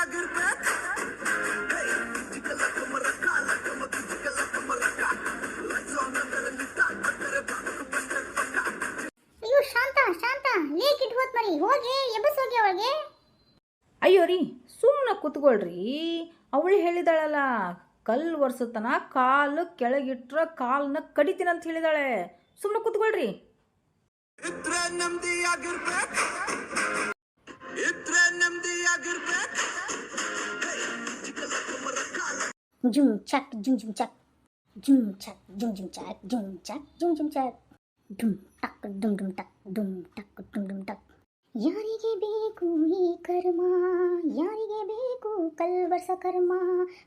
ಆಗಿರ್ಬೇಕು. ಅಯ್ಯೋ ಶಾಂತ ಶಾಂತ ಲೇಕ್ ಇಟ್ಕೋತ್ ಮರಿ. ಹೋಗಿ ಎಬ್ಬಸ್ ಹೋಗಿ ಅವಳಿಗೆ. ಅಯ್ಯೋ ರೀ ಸುಮ್ಮನೆ ಕುತ್ಕೊಳ್ರಿ. ಅವಳು ಹೇಳಿದಾಳಲ್ಲ ಕಲ್ಲು ಒರ್ಸತನ ಕಾಲು ಕೆಳಗಿಟ್ರ ಕಾಲನ್ನ ಕಡಿತೀನಂತ ಹೇಳಿದಾಳೆ. ಸುಮ್ಮನೆ ಕುತ್ಕೊಳ್ರಿ. ಇದ್ರೆ ನೆಮ್ಮದಿ ಆಗಿರ್ಬೇಕು. ಜುಮ್ ಚಕ್ ಜುಮ್ ಜುಮ್ ಚಕ್ ಜುಮ್ ಚಕ್ ಜುಮ್ ಜುಮ್ ಚಕ್ ಜುಮ್ ಚಕ್ ಜುಮ್ ಜುಮ್ chak. Dum ಟಕ್ ಡುಮ್ ಡುಮ್ ಟಕ್ dum ಟಕ್ ಡುಮ್ dum ಟಕ್ ಯಾರಿಗೆ ಬೇಕು ಈ ಕರ್ಮ ಯಾರಿಗೆ ಬೇಕು ಕಲ್ವರ್ಸ ಕರ್ಮ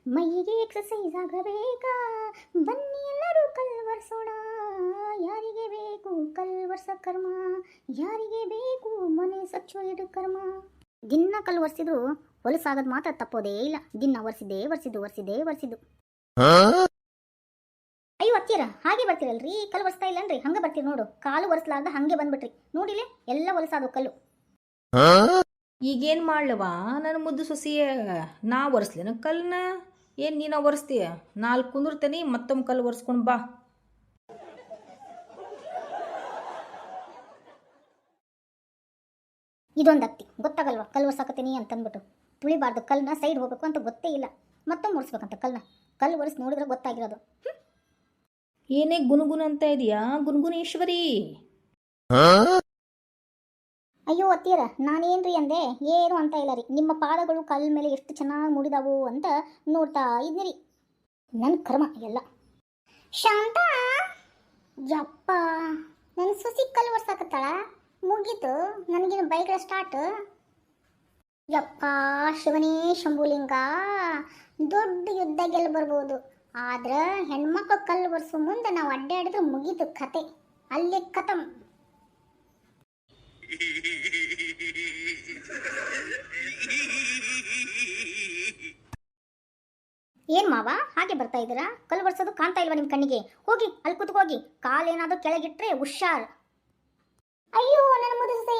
ಮೈಗೆ ಎಕ್ಸಸೈಸ್ ಆಗಬೇಕಾ ಬನ್ನಿ ಎಲ್ಲರೂ ಕಲ್ವರ್ಸೋಣ ಯಾರಿಗೆ ಬೇಕು ಕಲ್ವರ್ಸ ಕರ್ಮ ಯಾರಿಗೆ ಬೇಕು ಮನೆ ಸ್ವಚ್ಛ ಇಡು ಕರ್ಮ ದಿನ ಕಲ್ಲು ಒರೆಸಿದ್ರು ಹೊಲಸಾಗದ್ ಮಾತ್ರ ತಪ್ಪೋದೇ ಇಲ್ಲ. ದಿನ ಒರೆಸಿದ್ದೇ ಒರೆಸಿದ್ದು ಒರೆಸಿದ್ದೇ ಒರೆಸಿದ್ದು. ಅಯ್ಯೋ ಅತ್ತಿಯರ ಹಾಗೆ ಬರ್ತೀರಲ್ರಿ? ಕಲ್ಲು ಒರೆಸ್ತಾ ಇಲ್ಲನ್ರಿ? ಹಂಗ ಬರ್ತೀರಿ ನೋಡು. ಕಾಲು ಒರೆಸ್ಲಾರ್ದ ಹಂಗೆ ಬಂದ್ಬಿಟ್ರಿ. ನೋಡಿಲೆ ಎಲ್ಲ ಹೊಲಸಾದವು ಕಲ್ಲು. ಈಗೇನ್ ಮಾಡ್ಲವಾ ನನ್ನ ಮುದ್ದು ಸೊಸಿಯ ನಾ ಒರೆಸ್ಲೇನ ಕಲ್ಲನ್ನ ಏನ್ ನೀನ ಒರೆಸ್ತೀಯ? ನಾಲ್ಕು ಕುಂದಿರ್ತೇನೆ ಮತ್ತೊಮ್ಮೆ ಕಲ್ಲು ಒರೆಸ್ಕೊಂಡು ಬಾ. ಇದೊಂದು ಅತ್ತಿ. ಗೊತ್ತಾಗಲ್ವಾ? ಕಲ್ಲು ಒರ್ಸಾಕತ್ತೀನಿ ಅಂತಂದ್ಬಿಟ್ಟು. ತುಳಿಬಾರ್ದು. ಕಲ್ಲನ್ನ ಸೈಡ್ ಹೋಗಬೇಕು ಅಂತ ಗೊತ್ತೇ ಇಲ್ಲ. ಮತ್ತೊಮ್ಮೆ ಒರೆಸ್ಬೇಕಂತ ಕಲ್ಲನ್ನ ಕಲ್ಲು ಒರೆಸಿ ನೋಡಿದ್ರೆ ಗೊತ್ತಾಗಿರೋದು. ಏನೇ ಗುನುಗುನು ಅಂತ ಇದೆಯಾ? ಗುನುಗುನೇಶ್ವರಿ! ಅಯ್ಯೋ ಅತ್ತಿಯರ ನಾನೇನ್ರಿ ಅಂದೆ? ಏನು ಅಂತ ಇಲ್ಲ ರೀ. ನಿಮ್ಮ ಪಾದಗಳು ಕಲ್ಲ ಮೇಲೆ ಎಷ್ಟು ಚೆನ್ನಾಗಿ ಮೂಡಿದಾವು ಅಂತ ನೋಡ್ತಾ ಇದ್ನಿರಿ ನನ್ನ ಕರ್ಮ ಎಲ್ಲ. ಶಾಂತ! ಯಪ್ಪ! ನನ್ನ ಸುಸಿ ಕಲ್ಲು ಒರ್ಸಾಕತ್ತಾಳ? ಮುಗೀತು, ನನಗಿನ್ನು ಬೈಕ್ ಸ್ಟಾರ್ಟ್ ಯಪ್ಪ, ಶಿವನೇ ಶಂಭುಲಿಂಗ. ದೊಡ್ಡ ಯುದ್ಧ ಗೆಲ್ಲ ಬರ್ಬೋದು. ಆದ್ರೆ ಹೆಣ್ಮಕ್ಳು ಕಲ್ಲು ಬರ್ಸು ಮುಂದೆ ನಾವು ಅಡ್ಡಾಡಿದ್ರೆ ಮುಗೀತು ಕತೆ. ಅಲ್ಲಿ ಕಥಮ್ ಏನ್ ಮಾವ, ಹಾಗೆ ಬರ್ತಾ ಇದ್ದೀರಾ? ಕಲ್ಲು ಬರ್ಸೋದು ಕಾಣ್ತಾ ಇಲ್ವಾ ನಿಮ್ ಕಣ್ಣಿಗೆ? ಹೋಗಿ, ಅಲ್ಲಿ ಕೂತ್ಕೋಗಿ. ಕಾಲೇನಾದ್ರೂ ಕೆಳಗಿಟ್ರೆ ಹುಷಾರ್. ಅಯ್ಯೋ ನನ್ನ ಮುದುಸೆ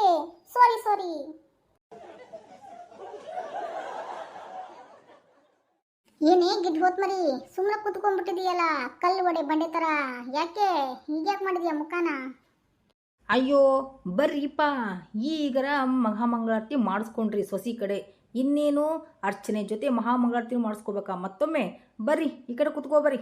ಸಾರಿ ಸಾರಿ ಏನೇ ಗಿಡ್ ಹೋತ್ ಮರಿ ಸುಮ್ಮನೆ ಕೂತ್ಕೊಂಡ್ಬಿಟ್ಟಿದೀಯಲ್ಲ ಕಲ್ಲು ಒಡೆ ಬಂಡೆ ತರ. ಯಾಕೆ? ಹೀಗ್ಯಾಕೆ ಮಾಡಿದ್ಯಾ ಮುಖಾನ? ಅಯ್ಯೋ ಬರ್ರಿಪ್ಪ. ಈಗರ ಮಹಾಮಂಗಳಾರತಿ ಮಾಡಿಸ್ಕೊಂಡ್ರಿ ಸೊಸಿ ಕಡೆ. ಇನ್ನೇನು ಅರ್ಚನೆ ಜೊತೆ ಮಹಾಮಂಗಳಾರತಿ ಮಾಡಿಸ್ಕೋಬೇಕಾ ಮತ್ತೊಮ್ಮೆ? ಬರ್ರಿ ಈ ಕಡೆ ಕುತ್ಕೋ ಬರ್ರಿ.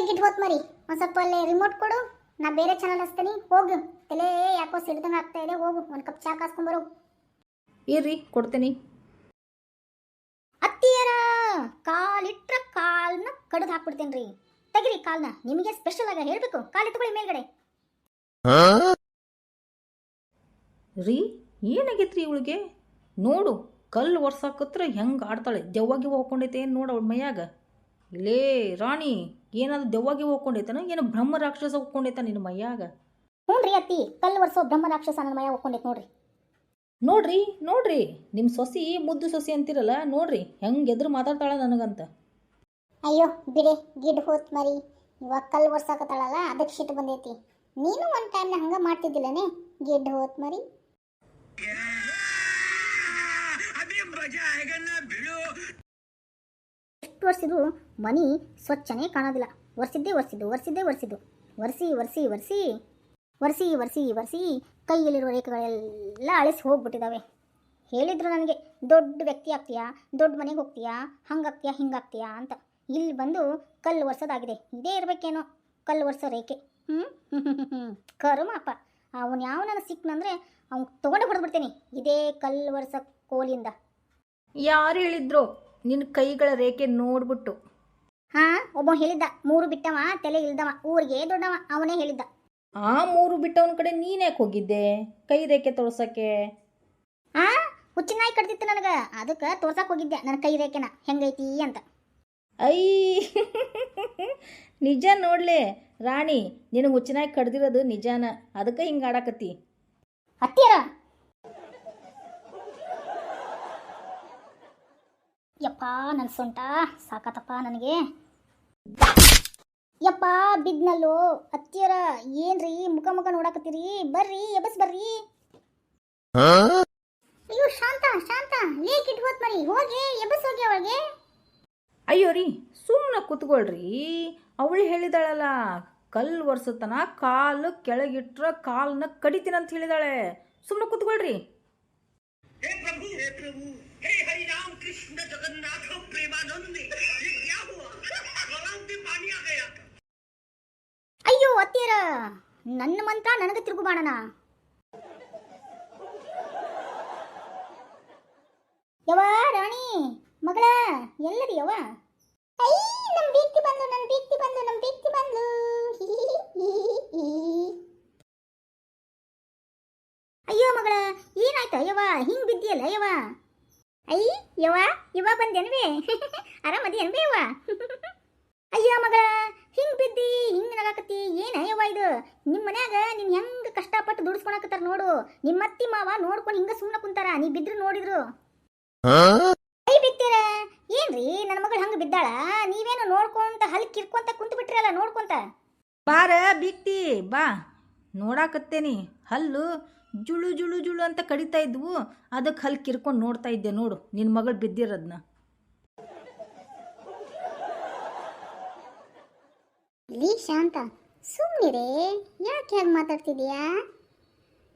ಇಲ್ಲೇ ಗಿಡ್ ಹೋತ್ ಮರಿ. ಒಂದು ಸ್ವಲ್ಪ ಅಲ್ಲಿ ರಿಮೋಟ್ ಕೊಡು. ನಾ ಬೇರೆ ಚಾನಲ್ ಹಚ್ತೀನಿ. ಹೋಗು. ತಲೆ ಯಾಕೋ ಸಿಡ್ದಂಗ ಆಗ್ತಾ ಇದೆ. ಹೋಗು. ಒಂದು ಕಪ್ ಚಾ ಕಾಸ್ಕೊಂಬರು ಇರ್ರಿ ಕೊಡ್ತೇನೆ. ಅತ್ತಿಯರ ಕಾಲಿಟ್ರ ಕಾಲ್ನ ಕಡ್ದು ಹಾಕ್ಬಿಡ್ತೇನ್ರಿ ತೆಗಿರಿ ಕಾಲ್ನ. ನಿಮಗೆ ಸ್ಪೆಷಲ್ ಆಗಿ ಹೇಳ್ಬೇಕು. ಕಾಲಿಟ್ಕೊಳ್ಳಿ ಮೇಲ್ಗಡೆ. ರೀ ಏನಾಗೈತ್ರಿ ಇವಳಿಗೆ? ನೋಡು ಕಲ್ಲು ಒರ್ಸಾಕತ್ರ ಹೆಂಗೆ ಆಡ್ತಾಳೆ. ದೆವ್ವಾಗಿ ಹೋಗ್ಕೊಂಡೈತೆ ಏನು ನೋಡು ಅವಳ ಮೈಯಾಗ? ಲೇ ರಾಣಿ ಏನಾದ್ರು ದೆವ್ವಾಗಿ ಹೋಗ್ಕೊಂಡೈತನ ಏನು ಬ್ರಹ್ಮ ರಾಕ್ಷಸ ಹೋಗ್ಕೊಂಡೈತ ನಿನ್ನ ಮೈಯಾಗ? ಹ್ಞೂನ್ರಿ ಅತ್ತಿ ಕಲ್ಲು ಒರ್ಸೋ ಬ್ರಹ್ಮ ರಾಕ್ಷಸ ನನ್ನ ಮಯ ಒಪ್ಕೊಂಡೈತೆ ನೋಡ್ರಿ. ನೋಡ್ರಿ ನೋಡ್ರಿ. ನಿಮ್ಮ ಸೊಸಿ ಮುದ್ದು ಸೊಸಿ ಅಂತಿರಲ್ಲ ನೋಡ್ರಿ. ಹೆಂಗೆ ಎದ್ರು ಮಾತಾಡ್ತಾಳ ನನಗಂತ. ಅಯ್ಯೋ ಬಿಡೆ ಗಿಡ್ ಹೋತ್ ಮರಿ. ಇವಾಗ ಕಲ್ಲು ಒರ್ಸಾಕತ್ತಾಳಲ್ಲ ಅದಕ್ಕೆ ಶಿಟ್ ಬಂದೈತಿ. ನೀನು ಒಂದು ಟೈಮ್ನ ಹಂಗೆ ಮಾಡ್ತಿದ್ದಿಲ್ಲನೆ? ಗಿಡ್ ಹೋತ್ ಮರಿ. ಎಷ್ಟು ವರ್ಷಿದ್ರು ಮನಿ ಸ್ವಚ್ಛನೇ ಕಾಣೋದಿಲ್ಲ. ಒರೆಸಿದ್ದೇ ಒರೆಸಿದ್ದು ಒರೆಸಿದ್ದೇ ಒರೆಸಿದ್ದು. ಒರೆಸಿ ಒರೆಸಿ ಒರೆಸಿ ಒರೆಸಿ ಒರೆಸಿ ಒರೆಸಿ ಕೈಯಲ್ಲಿರುವ ರೇಖೆಗಳೆಲ್ಲ ಅಳಿಸಿ ಹೋಗ್ಬಿಟ್ಟಿದ್ದಾವೆ. ಹೇಳಿದ್ರು ನನಗೆ, ದೊಡ್ಡ ವ್ಯಕ್ತಿ ಆಗ್ತೀಯಾ? ದೊಡ್ಡ ಮನೆಗೆ ಹೋಗ್ತೀಯಾ? ಹಂಗಾಗ್ತೀಯಾ ಹಿಂಗಾಗ್ತೀಯಾ ಅಂತ. ಇಲ್ಲಿ ಬಂದು ಕಲ್ಲು ಒರೆಸೋದಾಗಿದೆ. ಇದೇ ಇರಬೇಕೇನೋ? ಕಲ್ಲು ಒರೆಸೋ ರೇಖೆ. ಹ್ಞೂ ಹ್ಞೂ ಅವನು ಯಾವನ ಸಿಕ್ಕನಂದ್ರೆ ಅವ್ನು ತೊಗೊಂಡು ಹೊಡೆದ್ಬಿಡ್ತೀನಿ. ಇದೇ ಕಲ್ಲು ಒರೆಸೋ ಕೋಲಿಂದ. ಯಾರು ಹೇಳಿದ್ರು? ನಿನ್ನ ಕೈಗಳ ರೇಖೆ ನೋಡ್ಬಿಟ್ಟು. ಒಬ್ಬ ಹೇಳಿದ್ದ ಮೂರು ಬಿಟ್ಟವ ತಲೆ ಇಲ್ದವ ಊರಿಗೆ ದೊಡ್ಡವ ಅವನೇ ಹೇಳಿದ್ದ. ಆ ಮೂರು ಬಿಟ್ಟವನ ಕಡೆ ನೀನ್ಯಾಕೆ ಹೋಗಿದ್ದೆ? ಕೈ ರೇಖೆ ತೋರ್ಸಕ್ಕೆ. ಆ? ಹುಚ್ಚಿ ನಾಯಿ ಕಡ್ದಿತ್ತು ನನಗ. ಅದಕ್ಕೆ ತೋರ್ಸಕ್ ಹೋಗಿದ್ದೆ ನನ್ನ ಕೈ ರೇಖೆನ. ಹೆಂಗೈತಿ ಅಂತ. ಐ ನಿಜ ನೋಡ್ಲೆ. ರಾಣಿ ನಿನಗೆ ಹುಚ್ಚನಾಗಿ ಕಡ್ದಿರೋದು ನಿಜಾನ. ಅದಕ್ಕೆ ಹಿಂಗೆ ಆಡಾಕತ್ತಿ. ಹತ್ತಿರ ಯಪ್ಪ ನನ್ನ ಸೊಂಟ. ಸಾಕತ್ತಪ್ಪ ನನಗೆ. ಯಪ್ಪ ಬಿದ್ನಲ್ಲೋ ಅತ್ತಿಯರ ಏನ್ರಿ ಮುಖ ಮುಖ ನೋಡಕತ್ತೀರಿ? ಬರ್ರಿ ಎಬಸ್ ಬರ್ರಿ. ಅಯ್ಯೋ ಶಾಂತ ಶಾಂತ ಲೇಕ್ ಇಟ್ ಮರಿ. ಹೋಗಿ ಎಬಸ್ ಹೋಗಿ ಅವಳಿಗೆ. ಅಯ್ಯೋ ರೀ ಸುಮ್ಮನೆ ಕುತ್ಕೊಳ್ರಿ. ಅವಳು ಹೇಳಿದಾಳಲ್ಲ ಕಲ್ ಒರ್ಸತನ ಕಾಲು ಕೆಳಗಿಟ್ರ ಕಾಲನ್ನ ಕಡಿತೀನಂತ ಅಂತ ಹೇಳಿದಾಳೆ. ಸುಮ್ಮನೆ ಕುತ್ಕೊಳ್ರಿ. ಹೇ ಪ್ರಭು ಹೇ ಪ್ರಭು ಹೇ ಹರಿರಾಮ್ ಕೃಷ್ಣ ಜಗನ್ನಾಥ ಪ್ರೇಮಾನಂದಿ. ಅಯ್ಯೋ ಅತ್ತೀರ ನನ್ನ ಮಂತ್ರ ನನಗೆ ತಿರುಗು ಬಾಣನ ಯವ ರಾಣಿ ಮಗಳ ಎಲ್ಲದಿ ಯವ ಐ ನಮ್ ಬೀಕ್ತಿ ಬಂದು ನನ್ ಬೀಕ್ತಿ ಬಂದು ನಮ್ ಬೀಕ್ತಿ ಬಂದು ಅಯ್ಯೋ ಮಗಳ ಏನಾಯ್ತ ಯವ ಹಿಂಗ್ ಬಿದ್ದಿಯಲ್ಲ ಯವ ಐ ಯವ ಯವ ಬಂದೇನ್ವೇ ಆರಾಮದಿ ಅನ್ಬೇ ಯವ ಅಯ್ಯೋ ಮಗಳ ಹಿಂಗ್ ಬಿದ್ದಿ ಹಿಂಗ್ ನಗಾಕತ್ತಿ ಏನ್ ಅಯ್ಯವ್ವ ಇದು? ನಿಮ್ ಮನ್ಯಾಗ ನಿನ್ ಹೆಂಗ್ ಕಷ್ಟಪಟ್ಟು ದುಡಿಸ್ಕೊಳಕತ್ತಾರ ನೋಡು. ನಿಮ್ಮ ಅತ್ತಿ ಮಾವ ನೋಡ್ಕೊಂಡು ಹಿಂಗ ಸುಮ್ನ ಕುಂತಾರ ನೀ ಬಿದ್ರು ನೋಡಿದ್ರು. ಕೈ ಬಿತ್ತೀರ ಏನ್ರಿ ನನ್ನ ಮಗಳು ಹಂಗ ಬಿದ್ದಾಳ? ನೀವೇನು ನೋಡ್ಕೊಂತ ಹಲ್ ಕಿರ್ಕೊಂತ ಕುಂತ ಬಿಟ್ರಲ್ಲ ನೋಡ್ಕೊಂತ. ಬಾರ ಬಿತ್ತಿ ಬಾ. ನೋಡಾಕತ್ತೇನಿ. ಹಲ್ಲು ಜುಳು ಜುಳು ಜುಳು ಅಂತ ಕಡಿತಾ ಇದ್ವು. ಅದಕ್ಕೆ ಹಲ್ಲು ಕಿರ್ಕೊಂಡು ನೋಡ್ತಾ ಇದ್ದೆ ನೋಡು. ನಿನ್ನ ಮಗಳು ಬಿದ್ದಿರೋದನ್ನ ಲೀ, ಶಾಂತ ಸುಮ್ಮನಿರೇ ಯಾಕೆ ಹೇಗೆ ಮಾತಾಡ್ತಿದ್ಯಾ?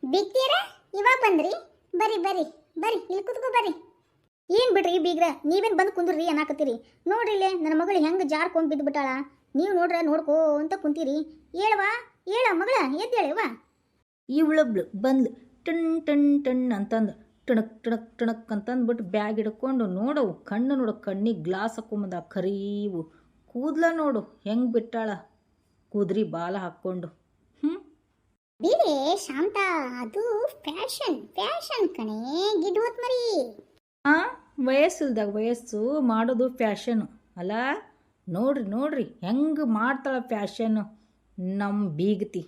ಬಿಗ್ತೀರ ಇವಾಗ ಬಂದ್ರಿ? ಬರಿ ಬರಿ ಬರಿ ಇಲ್ಲಿ ಕುತ್ಕೋ ಬರ್ರಿ. ಏನು ಬಿಡ್ರಿ ಬೀಗ್ರ? ನೀವೇನು ಬಂದು ಕುಂದ್ರಿ ಅನ್ನಾಕತ್ತೀರಿ? ನೋಡ್ರಿ ಇಲ್ಲೇ, ನನ್ನ ಮಗಳು ಹೆಂಗೆ ಜಾರ್ಕೊಂಡು ಬಿದ್ದು ಬಿಟ್ಟಾಳ? ನೀವು ನೋಡ್ರ ನೋಡ್ಕೋ ಅಂತ ಕುಂತೀರಿ. ಹೇಳವಾ ಹೇಳ ಮಗಳ ವಾ ಇವಳೊಬ್ಳು ಬಂದ್ಲು ಟಣ್ ಟಣ್ ಟಣ್ ಅಂತಂದು, ಟಣಕ್ ಟಣಕ್ ಟಣಕ್ ಅಂತಂದ್ಬಿಟ್ಟು ಬ್ಯಾಗ್ ಹಿಡ್ಕೊಂಡು ನೋಡವು ಕಣ್ಣು ನೋಡು, ಕಣ್ಣಿಗೆ ಗ್ಲಾಸ್ ಹಾಕೊಂಬಂದ ಕರೀವು. ಕೂದ್ಲ ನೋಡು ಹೆಂಗ್ ಬಿಟ್ಟಾಳ? ಕೂದ್ರಿ ಬಾಲ ಹಾಕ್ಕೊಂಡು. ಹ್ಞೂ ಅದು ಫ್ಯಾಷನ್ ಫ್ಯಾಷನ್ ಕಣೆ ಮರಿ. ವಯಸ್ಸಿಲ್ದಾಗ ವಯಸ್ಸು ಮಾಡೋದು ಫ್ಯಾಷನ್ ಅಲ್ಲ ನೋಡ್ರಿ ನೋಡ್ರಿ ಹೆಂಗ್ ಮಾಡ್ತಾಳ ಫ್ಯಾಷನ್ ನಮ್ಮ ಬೀಗತಿ.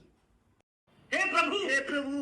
हे प्रभु